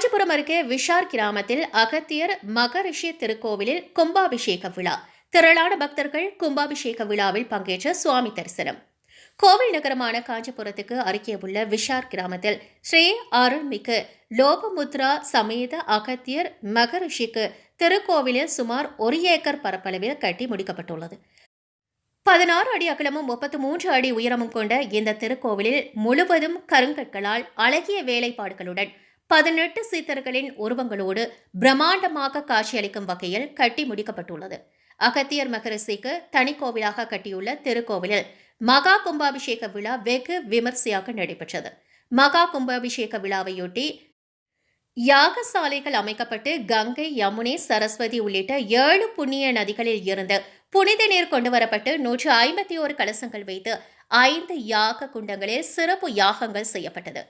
காஞ்சிபுரம் அருகே விஷார் கிராமத்தில் அகத்தியர் மகரிஷி திருக்கோவிலில் கும்பாபிஷேக விழா. திரளான பக்தர்கள் கும்பாபிஷேக விழாவில் பங்கேற்ற சுவாமி தரிசனம். கோவில் நகரமான காஞ்சிபுரத்துக்கு அருகே உள்ள விஷார் கிராமத்தில் ஸ்ரீ அருள்மிகு லோபமுத்ரா சமேத அகத்தியர் மகரிஷிக்கு திருக்கோவிலில் சுமார் ஒரு ஏக்கர் பரப்பளவில் கட்டி முடிக்கப்பட்டுள்ளது. பதினாறு அடி அகலமும் முப்பத்து மூன்று அடி உயரமும் கொண்ட இந்த திருக்கோவிலில் முழுவதும் கருங்கற்களால் அழகிய வேலைப்பாடுகளுடன் பதினெட்டு சீத்தர்களின் உருவங்களோடு பிரம்மாண்டமாக காட்சியளிக்கும் வகையில் கட்டி முடிக்கப்பட்டுள்ளது. அகத்தியர் மகரிஷிக்கு தனி கோவிலாக கட்டியுள்ள திருக்கோவிலில் மகா கும்பாபிஷேக விழா வெகு விமர்சையாக நடைபெற்றது. மகா கும்பாபிஷேக விழாவையொட்டி யாகசாலைகள் அமைக்கப்பட்டு கங்கை யமுனை சரஸ்வதி உள்ளிட்ட ஏழு புண்ணிய நதிகளில் இருந்து புனித நீர் கொண்டு வரப்பட்டு நூற்று ஐம்பத்தி ஓரு கலசங்கள் வைத்து ஐந்து யாக குண்டங்களில் சிறப்பு யாகங்கள் செய்யப்பட்டது.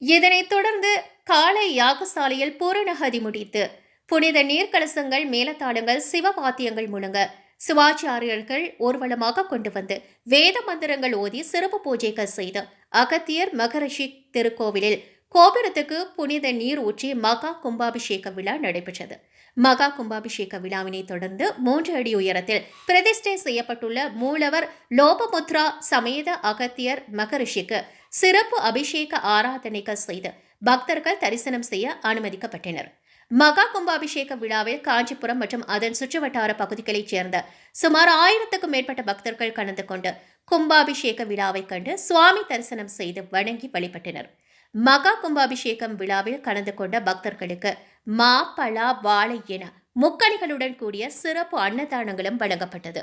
இதனைத் தொடர்ந்து காலை யாகசாலையில் பூரணகதி முடித்து புனித நீர் கலசங்கள் மேலத்தாளங்கள் சிவபாத்தியங்கள் முழங்க சிவாச்சாரியர்கள் ஊர்வலமாக கொண்டு வந்து வேத மந்திரங்கள் ஓதி சிறப்பு பூஜைகள் செய்து அகத்தியர் மகரிஷி திருக்கோவிலில் கோபுரத்துக்கு புனித நீர் ஊற்றி மகா கும்பாபிஷேக விழா நடைபெற்றது. மகா கும்பாபிஷேக விழாவினை தொடர்ந்து மூன்று அடி உயரத்தில் பிரதிஷ்டை செய்யப்பட்டுள்ள மூலவர் லோபமுத்ரா சமேத அகத்தியர் மகரிஷிக்கு சிறப்பு அபிஷேக ஆராதனைகள் செய்து பக்தர்கள் தரிசனம் செய்ய அனுமதிக்கப்பட்டனர். மகா கும்பாபிஷேக விழாவில் காஞ்சிபுரம் மற்றும் அதன் சுற்றுவட்டார பகுதிகளைச் சேர்ந்த சுமார் ஆயிரத்துக்கும் மேற்பட்ட பக்தர்கள் கலந்து கொண்டு கும்பாபிஷேக விழாவை கண்டு சுவாமி தரிசனம் செய்து வணங்கி வழிபட்டனர். மகா கும்பாபிஷேகம் விழாவில் கலந்து கொண்ட பக்தர்களுக்கு மா பலா வாழை என முக்கணிகளுடன் கூடிய சிறப்பு அன்னதானங்களும் வழங்கப்பட்டது.